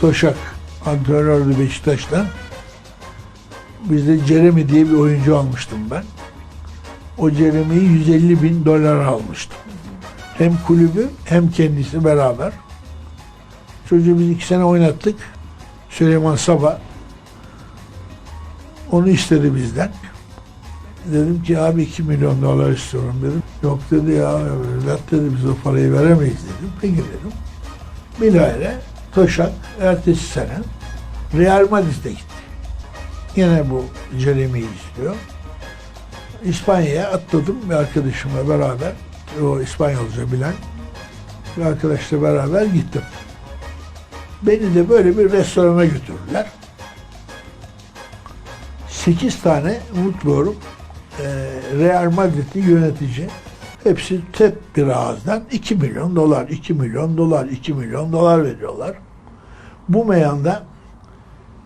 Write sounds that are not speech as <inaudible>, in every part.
Toşak antrenördü Beşiktaş'ta. Bizde Jeremy diye bir oyuncu almıştım ben. O Jeremy'yi 150 bin dolar almıştım. Hem kulübü hem kendisi beraber. Çocuğu biz iki sene oynattık. Süleyman Sabah. Onu istedi bizden. Dedim ki abi 2 milyon dolar istiyorum dedim. Yok dedi ya evlat dedi biz o parayı veremeyiz dedim. Peki dedim. Bilahare Toşak ertesi sene Real Madrid'e gitti. Yine bu Jeremy'yi istiyor. İspanya'ya atladım bir arkadaşımla beraber. O İspanyolca bilen bir arkadaşla beraber gittim. Beni de böyle bir restorana götürdüler. 8 tane unutmuyorum Real Madrid'li yönetici hepsi tek bir ağızdan 2 milyon dolar, 2 milyon dolar, 2 milyon dolar veriyorlar. Bu meyanda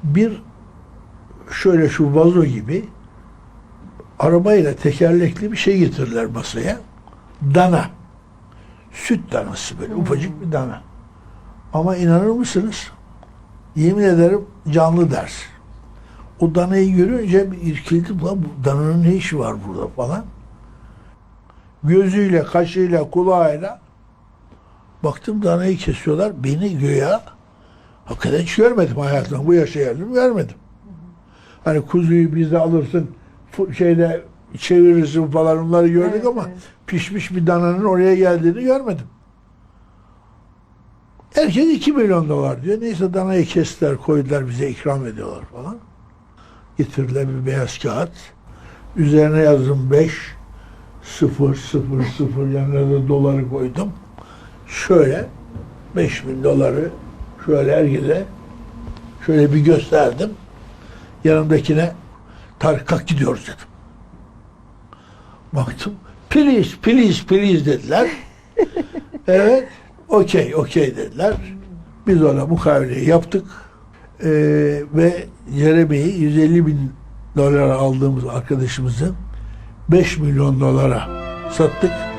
bir şöyle şu vazo gibi arabayla tekerlekli bir şey getirdiler masaya. Dana. Süt danası böyle ufacık bir dana. Ama inanır mısınız? Yemin ederim canlı ders. O danayı görünce bir irkildim. Lan bu dananın ne işi var burada falan. Gözüyle, kaşıyla, kulağıyla baktım danayı kesiyorlar. Beni göya hakikaten hiç görmedim hayatımda. Bu yaşa geldim görmedim. Hani kuzuyu bize alırsın şeyde çevirirsin falan onları gördük Evet, ama evet. pişmiş bir dananın oraya geldiğini görmedim. Herkes 2 milyon dolar diyor. Neyse danayı kestiler, koydular bize ikram ediyorlar falan. Getirdiler bir beyaz kağıt. Üzerine yazdım 5 0 0 0 yanına da doları koydum. Şöyle 5 bin doları şöyle herkese şöyle bir gösterdim. Yanımdakine Tarık kalk gidiyoruz dedim. Baktım please please please dediler. <laughs> evet okey okey dediler. Biz ona mukaveleyi yaptık. Ee, ve Jeremy'yi 150 bin dolara aldığımız arkadaşımızı 5 milyon dolara sattık.